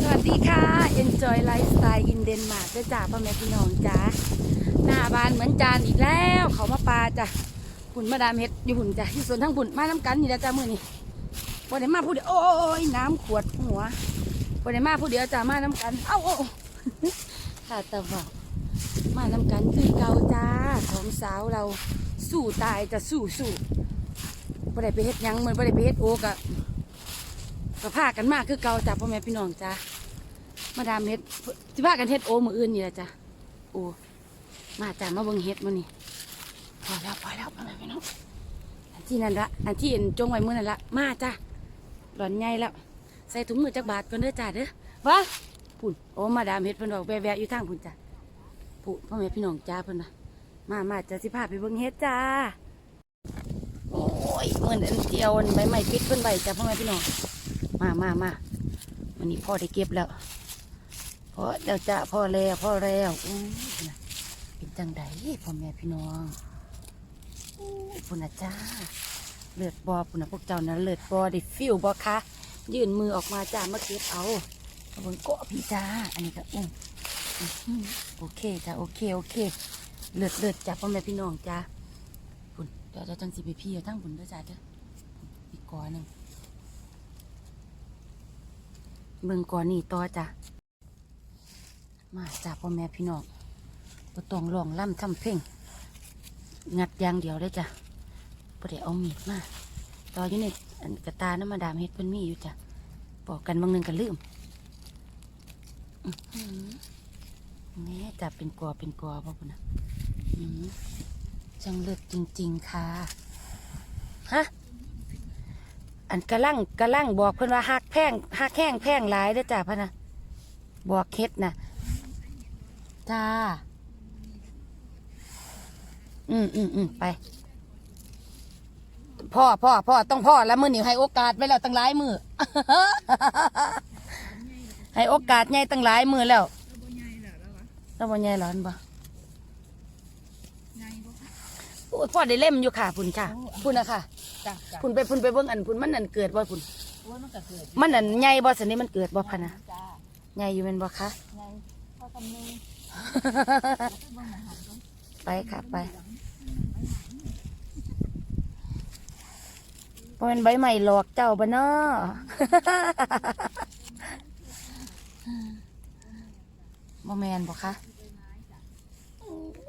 สวัสดีค่ะ Enjoy Lifestyle in Denmark ด้วยจ้าพ่อแม่พี่น้องจ้าหน้าบ้านเหมือนจานอีกแล้ว เขามาปลาจ้ะหุ่นมาดามเฮ็ดอยู่หุ่นจ้ะที่สวนทั้งหุ่นมาน้ำกันนี่แหละจ้ามื่อนี้วันไหนมาผู้เดียวโอ้ยน้ำขวดหัววันไหนมาผู้เดียวจ้ามาน้ำกัน เอ้าโอ้ขาตะบอกมาน้ำกันคือเก่าจ้าของสาวเราสู้ตายจะสู้สู้บ่ได้ไปเฮ็ดยังเหมือนบ่ได้ไปเฮ็ดโอกะ ก็พากันมากคือเก่าจ้ะพ่อแม่พี่น้องจ้ะมาดามเฮ็ดสิพากันเฮ็ดโอมืออื่นนี่แหละจ้ะโอมาจ้ะมาเบิ่งเฮ็ดมื้อนี้พอแล้วพอแล้วพ่อแม่พี่น้องอันที่นั่นละอันที่เห็นจงไว้มื้อนั่นละมาจ้ะหลอนใหญ่แล้ว ใส่ถุงมือจักบาทก่อนเด้อจ้ะเด้อวะพุ่นโอ้มาดามเฮ็ดเพิ่นบอกแวะๆอยู่ทางพุ่นจ้ะพุ่นพ่อแม่พี่น้องจ้าเพิ่นนะมามาจ้ะสิพาไปเบิ่งเฮ็ดจ้าโอ้ยเหมือนเดียวใบไม้ปิดเพิ่นไว้จ้ะพ่อแม่พี่น้อง มามามาวันนี้พ่อได้เก็บแล้วพ่อเดี๋ยวจะพ่อแล้วพ่อแล้วอู้ยน่ะเป็นจังไดพ่อแม่พี่น้องปุ่นนะจ้าเลือดบอปุ่นนะพวกเจ้านะเลือดบอได้ฟิวบอคะยื่นมือออกมาจ้ามาเก็บเอาบนโกะพี่จ้าอันนี้ก็อุ้มโอเคจ้าโอเคโอเคเลือดเลือดจ้าพ่อแม่พี่น้องจ้าปุ่นเดี๋ยวจะจังสิไปพี่เอาทั้งบุญด้วยจ้าเด้ออีกกอหนึ่ง เบิ่งก่อนนี่ต่อจ้ะ มาจ้าพ่อแม่พี่น้องบ่ต้องร้องล่ำทำเพลงงัดยางเดียวได้จ้ะบ่ได้เอามีดมาต่ออยู่ในกระตาน้ำมาดามเฮ็ดเพิ่นมีอยู่จ้ะบอกกันบางหนึงก็ลืมแนี่จ้ะเป็นกอเป็นกอพ่อพุ่นนะอื้อหือจังเลิศจริง ๆ ค่ะ ฮะ อันกระลังกระลังบอกเพิ่อนว่าหักแพงหักแห้งแพงหลายเด้อจ้าพะนะบอกเฮ็ดนะจ้า อืมอืมอืมไปพ่อพ่อพ่อต้องพ่อแล้วมือหนิให้โอกาสไว้แล้วตั้งหลายมือให้โอกาสใหญ่ตั้งหลายมือแล้วแล้วบ่ใหญ่หรออันบ่ โอ้ยพ่อได้เล่มอยู่ค่ะพุ่นค่ะพุ่นนะค่ะจ้ะจ้ะพุ่นไปพุ่นไปเบิ่งอันพุ่นมันอันเกิดบ่พุ่นโอ้ยมันก็เกิดมันอันใหญ่บ่สันนี้มันเกิดบ่พะนะจ้าใหญ่อยู่แม่นบ่คะไงพอทำนึงไปค่ะไปบ่แม่นใบใหม่หลอกเจ้าบ่เนาะ บ่แม่นบ่คะ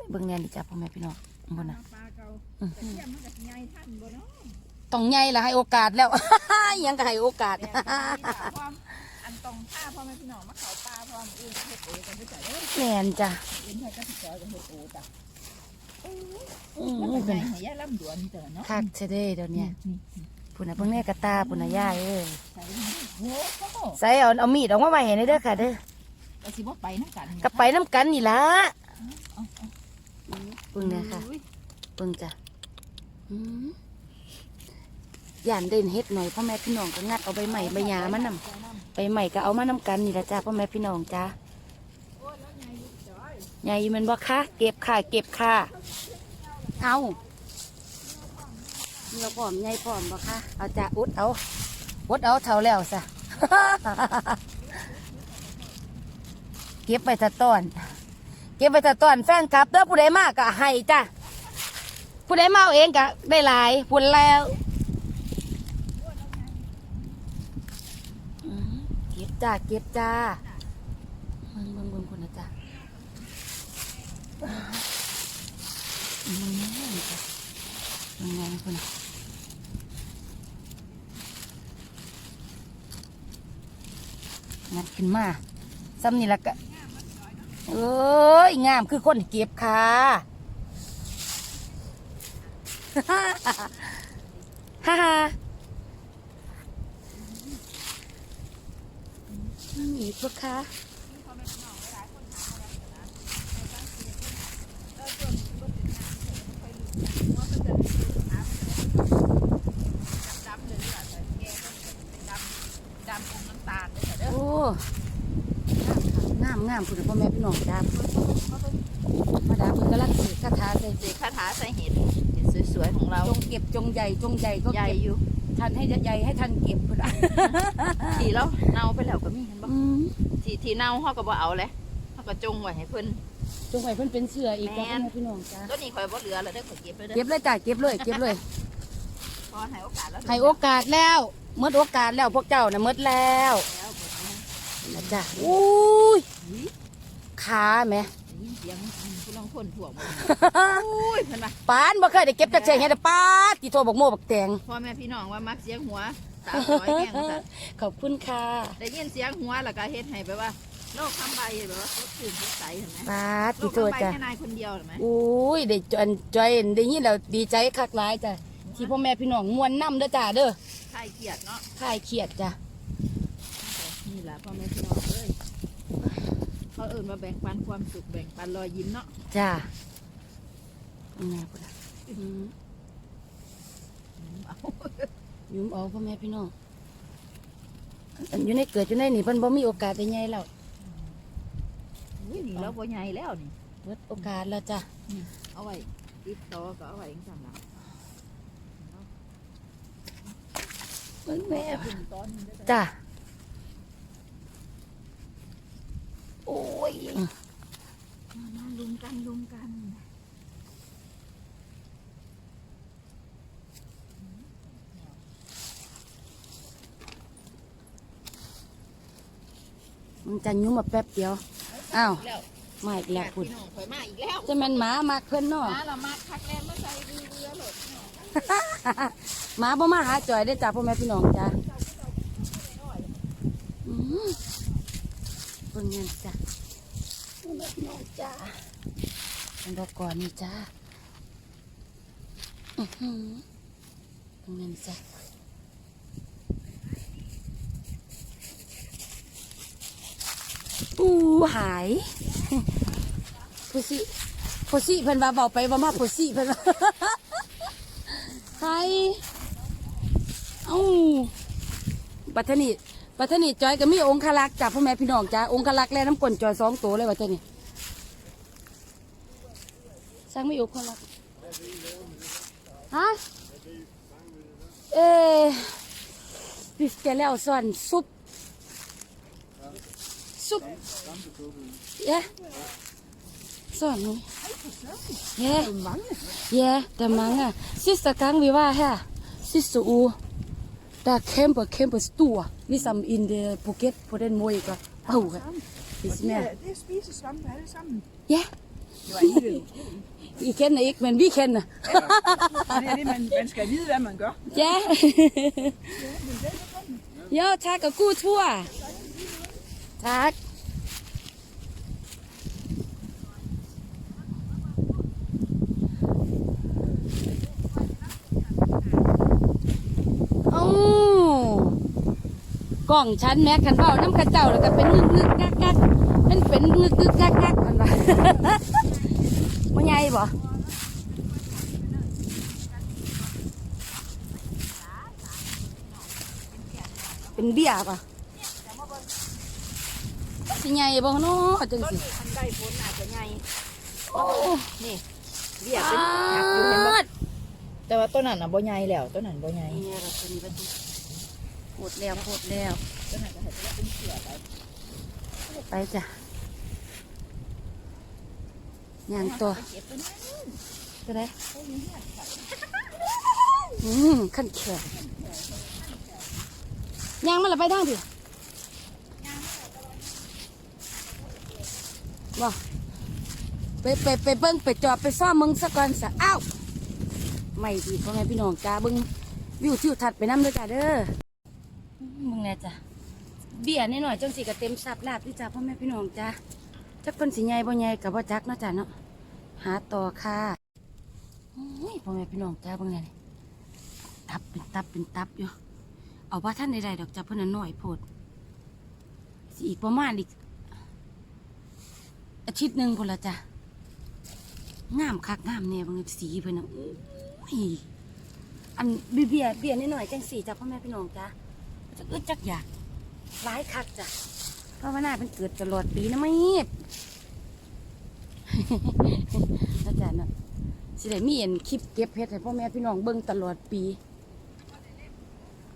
เบิ่งแน่นดิจ้ะพ่อแม่พี่น้องบ่น่ะปลาเก่าอื้อแต่หือเทียมมันกับใหญ่ท่านบ่เนาะต้องใหญ่ละให้โอกาสแล้ว ยังก็ให้โอกาสแต่ที่ถามความอันตรงท่าพ่อแม่พี่น้องมาเขาปลาพร้อมอื่นเฮ็ดโอกันด้วยจ้ะเด้อแม่นจ้ะอื่นให้กับพี่จอยกับเฮ็ดโอจ้ะอืมมันเป็เป็นนไงให้ย่าลำดวนเด้อเนาะคักเสยเด้เดี๋ยวนี้นี่พุ่นน่ะเบิ่งแน่กระตาพุ่นน่ะย่าเอ้ยใส่โอ้โหใส่เอาเอามีดออกมาไว้ให้หน่อยเด้อค่ะเด้อก็สิบ่ไปนำกันก็ไปน้ำกันนี่ละเบิ่งเนี่ยค่ะ เบิ่งจ้ะอืมย่านเด่นเฮ็ดหน่อยพ่อแม่พี่น้องก็งัดเอาใบใหม่ใบหญ้ามันนำใบใหม่ก็เอามานำกันนี่ละจ้าพ่อแม่พี่น้องจ้าใหญ่อยู่แมันบ่คะเก็บค่ะเก็บค่ะ เอาเราพร้อมใหญ่พร้อมบ่คะเอาจ้าอุดเอาอุดเอาเท่าแล้วซะเก็บไปตะต้อนเก็บไปตะต้อนแฟนคลับเด้อผู้ใดมากก็ให้จ้ะ ผู้ใดมาเอาเองก็ได้หลายผลแล้วเก็บจ้าเก็บจ้าเบิ่งเบิ่งเบิ่งคนนะจ้าอืมนี่จ้ะเบิ่งไงคนนะงัดขึ้นมาซ้ำนี่ละก็เอ้ยงามคือคนเก็บค่ะ ฮ่าฮ่ามีพวกค่ะโอ้งามงามคุณพ่อแม่พี่น้องจ้ามาดามเพิ่นกำลังสืบคาถาใส่เสกคาถาใส่เห็ด สวยๆของเรา จงเก็บจงใหญ่จงใหญ่ก็ใหญ่เก็บอยู่ทันให้ใหญ่ให้ทันเก็บพุ่นอะทีแล้วเน่าไปแล้วก็มีเห็นบ่อืมทีทีเน่าเฮาก็บ่เอาเลยเฮาก็จงไว้ให้เพิ่นจงไว้เพิ่นเป็นเสืออีกแม่จ้านพ่อแม่พี่น้องจ้าตัวนี้ข่อยบ่เหลือแล้วเด้อข่อยเก็บไปเด้อเก็บเลยจ้าเก็บเลยเก็บเลยพอให้โอกาสแล้วให้โอกาสแล้วหมดโอกาสแล้วพวกเจ้าน่ะหมดแล้วแล้วบ่ได้นะจ้ะอุ้ยขาแหม่ได้ ยินเสียงผู้ลางคนถ่วงบ่อุ้ยเพิ่นว่าปานบ่เคยได้เก็บจากเชียงเฮ็ดแต่ปาดที่โทรบอกโม่บักแตงพ่อแม่พี่น้องว่ามักเสียงหัวตาสอยแห้งว่าซั่นขอบคุณค่ะได้ยินเสียงหัวแล้วก็เฮ็ดให้แบบว่าโลกคำใบแบบว่าสดชื่นสดใสเห็นไหมปาดโลที่กโทรคำใบจ้ะแค่นายคนเดียวเห็นไหมอุ้ยได้จอนจอยได้ยินแล้วดีใจคักหลายจ้ะที่พ่อแม่พี่น้องม่วนนํเด้อจ้าเด้อใครเกลียดเนาะคลายเครียดจ้ะนี่แหละพ่อแม่พี่น้องเอ้ย เขาเอิ่นมาแบ่งปันความสุขแบ่งปันรอยยิ้มเนาะจ้าแม่พุ่นน่ะอืมเอายืมเอาพ่อแม่พี่น้องอันอยู่ในเกิดอยู่ในนี่เพิ่นบ่มีโอกาสได้ใหญ่แล้วอุ้ยนี่เราบ่ใหญ่แล้วนี่ เบิดโอกาสแล้วจ้ะเอาไว้ติดต่อก็เอาไว้จังซั่นล่ะเบิ่งแม่ถึงตอนนี้ได้จ้ะ โอ้ยมาลุมกันลุมกันมันจะยุ่งมาแป๊บเดียว อ้าวแล้วมาอีกแล้วคุณพี่น้องข่อยมาอีกแล้ว จะแม่นหมามากเพิ่นเนาะมาละมาคักแลนมาใส่เรือเรือโหลดพี่น้องหมาบ่มาหาจอยได้อจ้าพ่อแม่พี่น้องจ้าอืม เพิ่นเงินจ้ะพ่อแม่พี่น้องจ้าเป็นดอกก่อนนี่จ้าอือหือเพิ่นเงินจ้ะอู้หายผู้สิผู้สิเพิ่นว่าเบาไปว่ามาผู้สิเพิ่นว่าใครเอ้าบัตรนี่ บัตรนี่จอยก็มีองคลักษ์จากพ่อแม่พี่น้องจ้าองคลักษ์แล่น้ำกลนจอยสองตัวเลยบัตรนี่สร้างไม่องคลักษ์ฮะเอปิสแกแล้วส่วนซุปซุปเย้ส่วนนี้เย้ Ja, der mange. Sidste gang vi var her, sidste uge, der kæmpe, kæmpe stor, ligesom en uh, buket på den måde, ikke? Åh, det Det smager. er, det er spisesvampe alle sammen. Ja, Det I kender ikke, men vi kender. det er det, man, man skal vide, hvad man gør. Ja. jo, tak og god tur. Tak. กล่องชั้นแม็กันเบาน้ำกระเจ้าแล้วก็เป็นงึกงึกกักกักเป็นเป็นงึกงึกกักกักมันว่ามันใหญ่บ่เป็นเบี้ยป่ะสิใหญ่บ่เนาะจังสิคันได้ผลอาจจะใหญ่โอ้นี่เรียเป็นหักอยู่เห็นบ่แต่ว่าต้นนั้นน่ะบ่ใหญ่แล้วต้นนั้นบ่ใหญ่ เนี่ยเราตัวดแล้วหมดแล้วต้นนั้นก็ให้เป็นเสือไปไปจ้ะยางตัวเก็ไปนะได้อืมขั้นแขนย่างมันละไปทางดิบ่ไปไปไปเบิ้งไปจอบไปซ่อมมึงสักก่อนสะอ้าวไม่ดีพ่อแม่พี่น้องจ้าเบิ้งวิวทิวทัศน์ไปน้ำเด้อจ้าเด้อ มึงแน่จ้ะเบี้ยนิดหน่อยจังสิก็เต็มสับลาบที่จ้าพ่อแม่พี่น้องจ้าจักเพิ่นสิใหญ่บ่ใหญ่กับบ่จักเนาะจ้าเนาะหาต่อค่ะโอ้ยพ่อแม่พี่น้องจ้าเบิ่งแน่ตับเป็นตับเป็นตับอยู่เอาว่าท่านใดๆดอกจ้าเพิ่นน่ะน้อยโพดสิอีกประมาณอีกอาทิตย์หนึ่งพุ่นละจ้ะงามคักงามแน่เบางสีเพิ่นน่ะโอ้ยอันเบี้ยเบี้ยนิดหน่อยจังสีจ้ะพ่อแม่พี่น้องจ้า จะอึดจักอยากหลายคักจ้ะเพราะว่าหน้าเป็นเกิดตลอดปีนะไม่อาจารย์น่ะสิได้มีเห็นคลิปเก็บเห็ดให้พ่อแม่พี่น้องเบิ่งตลอดปี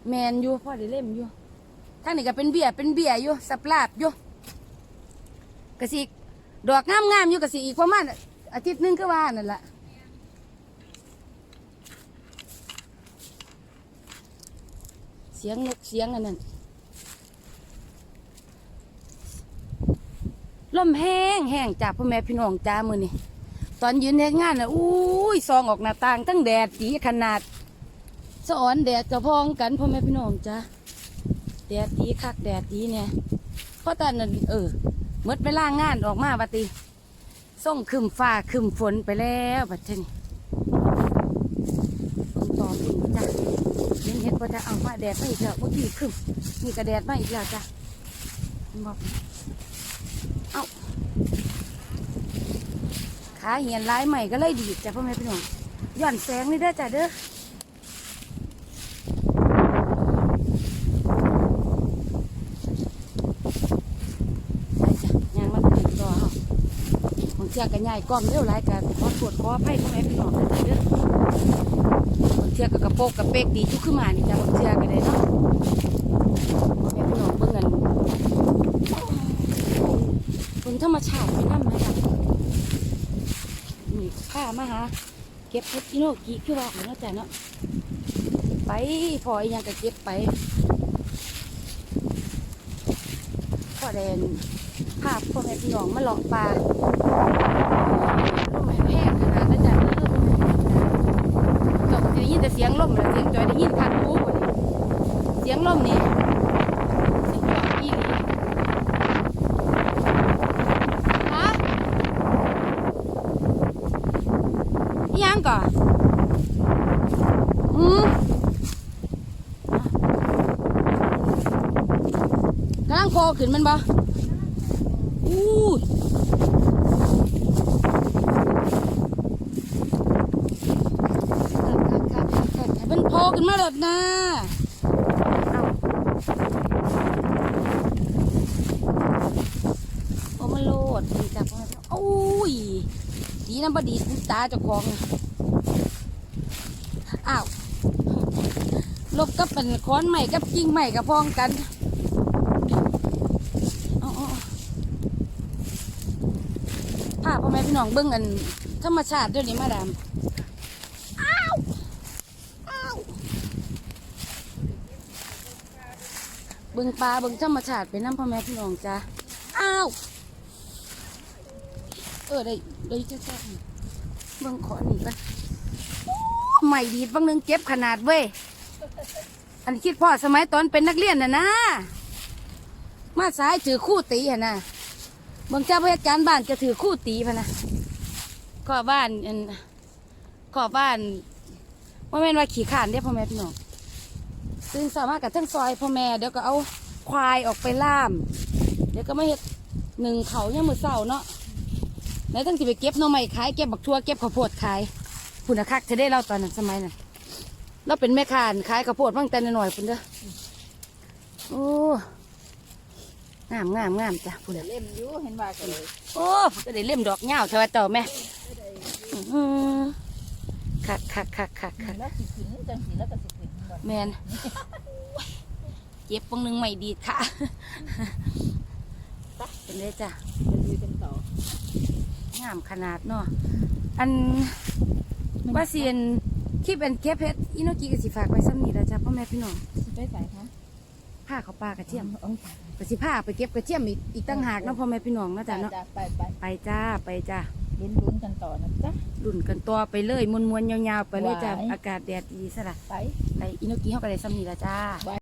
แมนอยู่พ่อได้เล่มอยู่ทางนี้ก็เป็นเบียเป็นเบียอยู่สับลาบอยู่กะสิดอกงามงามๆอยู่กะสิอีกประมาณอาทิตย์นึงก็ว่านั่นแหละ เสียงนกเสียงอันนั้นลมแห้งแห้งจากพ่อแม่พี่น้องจ้ามือนี่ตอนยืนเฮ็ดงานน่ะอุ้ยซองออกหน้าต่างทั้งแดดดีขนาดสอนแดดจะพองกันพ่อแม่พี่น้องจ้ะแดดดีคักแดดดีเนี่ยเพราะตอนนั้นเออเมื่อเวลางงานออกมาบัดตีส่งคืมฟ้าคืมฝนไปแล้วบัดเทนี่ต่อฝุ่นจ้ะ เห็นก็จะเอามาแดดมาอีกแล้วเมื่อกี้ขึ้นี่ก็แดดมาอีกแล้วจ้ะบอกเอาขาเหียนลายใหม่ก็เลยดีจ้ะพ่อแม่พี่น้องย่อนแสงนี่ได้จ้ะเด้อ ไปจ้ะยางมาถึงต่อเฮาบางเทื่อก็ย่ายกล้องเร็วหลายกันขอตรวจขออภัยพ่อแม่พี่น้องเด้อบางเทื่อก็กระโปกกระเปกดีทุกขึ้นมานี่จ้ะบางเทื่อก็ได้เนาะแม่พี่น้องเบิ่งกันเบิ่งธรรมชาติไปนำนะจ้ะนี่ข้ามาหาเก็บพชรอิโนกิคือว่าเนาะจ้ะเนาะไปพออีหยังก็เก็บไปพอแดน ภาพพ่อแม่พี่น้องมาหลอกปลาลมแห้งขนาดนั้นจ้ะเออจบจะได้ยินแต่เสียงลมแล้วเสียงจอยได้ยินคันหูบ่นี่เสียงลมนี่เสียงจอยอีหลีฮะอิหยังก่อนอืมกำลังโคขึ้นมันบ่ อู้ยคักคักคักคักคักให้มันโผล่ขึ้นมาหลดนะเอาโอ้มาโลดดีจับมาโอ้ย ดีนะบดีตาจ้าของอ้าวลบกับเป็นค้อนใหม่กับกิ่งใหม่กับพองกัน เอาเอาเอา พาพ่อแม่พี่น้องเบิ่งอันธรรมชาติเดี๋ยวนี้มาดามอ้าวอ้าวเบิ่งปลาเบิ่งธรรมชาติไปน้ำพ่อแม่พี่น้องจ้าอ้าวเออได้ได้เจ้าแจ้งเบิ่งขอนี่กันใหม่ดีดบางหนึงเก็บขนาดเว้ยอันนี้คิดพ่อสมัยตอนเป็นนักเรียนน่ะนะมาสายถือคู่ตีหนนะเบางเจ้าพยการบ้านจะถือคู่ตีพะนะขอบ้านอันขอบ้านว่าแม่นว่าขี่ขานได้พ่อแม่พี่น้องตื่นสามารถกับทั้งซอยพ่อแม่เดี๋ยวก็เอาควายออกไปล่าม เดี๋ยวก็มาเฮ็ดหนึ่งเขาเนี่ยมมือเศร้าเนาะแล้วทั้งที่ไปเก็บน่อไม้ขายเก็บบักทั่วเก็บข้าวโพดขายคุณคักจะได้เล่าตอนนั้นสมัยนั้นเราเป็นแม่ค้าขายข้าวโพดบ้างแต่หน่อยคุณเด้อโอ้ งามงามงามจ้ะพูดเดี๋ยวเล่มอยู่เห็นว่ากันเลยโอ้ก็ได้เล่มดอกเหงาเทว่าเต่าแม่อื้อหือคักคักคักคักคักแล้วสิขึ้นจังสิแล้วก็สิขึ้นบ่แมนเจ็บปงหนึงไม่ดีดค่ะไปเป็นเลยจ้ะจะลุยกันต่องามขนาดเนาะอันว่าเซียนคลิปเป็นแคปเพชรอินโนกิกับสิฝากไว้ซ้ำนี่แล้วจ้ะพ่อแม่พี่น้องสิไปใส่คะผ้าเขาวปลากระเทียม เอากระสิผ้าไปเก็บกระเทียมอีกอีกตั้งหากเนาะพ่อแม่พี่น้องเนาะจ้ะเนาะจ้ะไปไปไปจ้าไปจ้าลุ้นลุ้นกันต่อนะจ๊ะรุ่นกันตัวไปเลยมวนๆยาวๆไปเลยจ้าไหวอากาศแดดดีซะละไปไปอินโนกิเขาก็ได้ซ้ำนี่ละจ้า